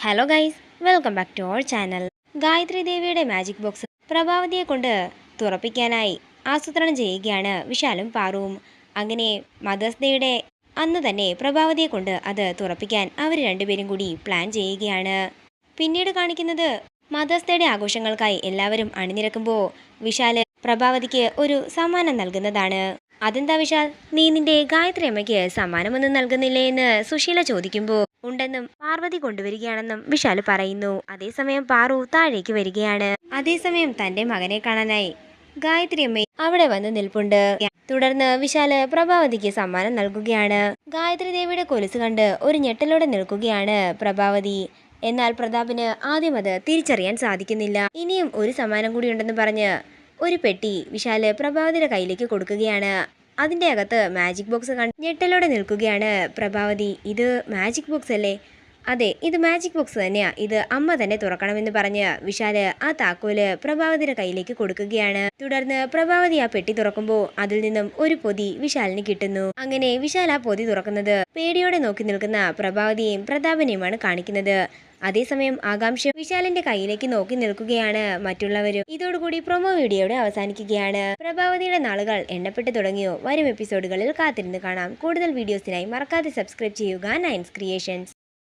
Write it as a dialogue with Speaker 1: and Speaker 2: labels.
Speaker 1: Hello guys welcome back to our channel Gayathri ദേവിയുടെ magic box പ്രഭാവതിയെ കൊണ്ട് തുറപ്പിക്കാനായി ആസൂത്രണം ചെയ്യുകയാണ് വിശാലും പാറുവും. അങ്ങനെ മദേഴ്സ് അന്ന് തന്നെ പ്രഭാവതിയെ കൊണ്ട് അത് തുറപ്പിക്കാൻ അവർ രണ്ടുപേരും കൂടി പ്ലാൻ ചെയ്യുകയാണ്. പിന്നീട് കാണിക്കുന്നത് മദേഴ്സ് ആഘോഷങ്ങൾക്കായി എല്ലാവരും അണിനിരക്കുമ്പോൾ വിശാൽ പ്രഭാവതിക്ക് ഒരു സമ്മാനം നൽകുന്നതാണ്. അതെന്താ വിശാൽ? നീ നിന്റെ ഗായത്രി അമ്മയ്ക്ക് സമ്മാനമൊന്നും നൽകുന്നില്ലേ എന്ന് സുശീല ചോദിക്കുമ്പോൾ ഉണ്ടെന്നും പാർവതി കൊണ്ടുവരികയാണെന്നും വിശാൽ പറയുന്നു. അതേസമയം പാറു താഴേക്ക് വരികയാണ്. അതേസമയം തന്റെ മകനെ കാണാനായി ഗായത്രി അമ്മ അവിടെ വന്ന് നിൽപ്പുണ്ട്. തുടർന്ന് വിശാൽ പ്രഭാവതിക്ക് സമ്മാനം നൽകുകയാണ്. ഗായത്രി ദേവിയുടെ കൊലുസ് കണ്ട് ഒരു ഞെട്ടലോടെ നിൽക്കുകയാണ് പ്രഭാവതി. എന്നാൽ പ്രതാപിന് ആദ്യം അത് തിരിച്ചറിയാൻ സാധിക്കുന്നില്ല. ഇനിയും ഒരു സമ്മാനം കൂടി ഉണ്ടെന്ന് പറഞ്ഞ് ഒരു പെട്ടി വിശാൽ പ്രഭാവതിയുടെ കയ്യിലേക്ക് കൊടുക്കുകയാണ്. അതിന്റെ അകത്ത് മാജിക് ബോക്സ് കണ്ട് ഞെട്ടലോടെ നിൽക്കുകയാണ് പ്രഭാവതി. ഇത് മാജിക് ബോക്സ് അല്ലേ? അതെ ഇത് മാജിക് ബോക്സ് തന്നെയാ. ഇത് അമ്മ തന്നെ തുറക്കണമെന്ന് പറഞ്ഞ് വിശാൽ ആ താക്കോൽ പ്രഭാവതിയുടെ കയ്യിലേക്ക് കൊടുക്കുകയാണ്. തുടർന്ന് പ്രഭാവതി ആ പെട്ടി തുറക്കുമ്പോൾ അതിൽ നിന്നും ഒരു പൊതി വിശാലിന് കിട്ടുന്നു. അങ്ങനെ വിശാൽ ആ പൊതി തുറക്കുന്നത് പേടിയോടെ നോക്കി നിൽക്കുന്ന പ്രഭാവതിയെയും പ്രതാപനെയുമാണ് കാണിക്കുന്നത്. അതേസമയം ആകാംക്ഷ വിശാലിന്റെ കയ്യിലേക്ക് നോക്കി നിൽക്കുകയാണ് മറ്റുള്ളവരും. ഇതോടുകൂടി പ്രൊമോ വീഡിയോയുടെ അവസാനിക്കുകയാണ്. പ്രഭാവതിയുടെ നാളുകൾ എണ്ണപ്പെട്ടു തുടങ്ങിയോ? വരും എപ്പിസോഡുകളിൽ കാത്തിരുന്ന് കാണാം. കൂടുതൽ വീഡിയോസിനായി മറക്കാതെ സബ്സ്ക്രൈബ് ചെയ്യുക നയൻസ് ക്രിയേഷൻസ്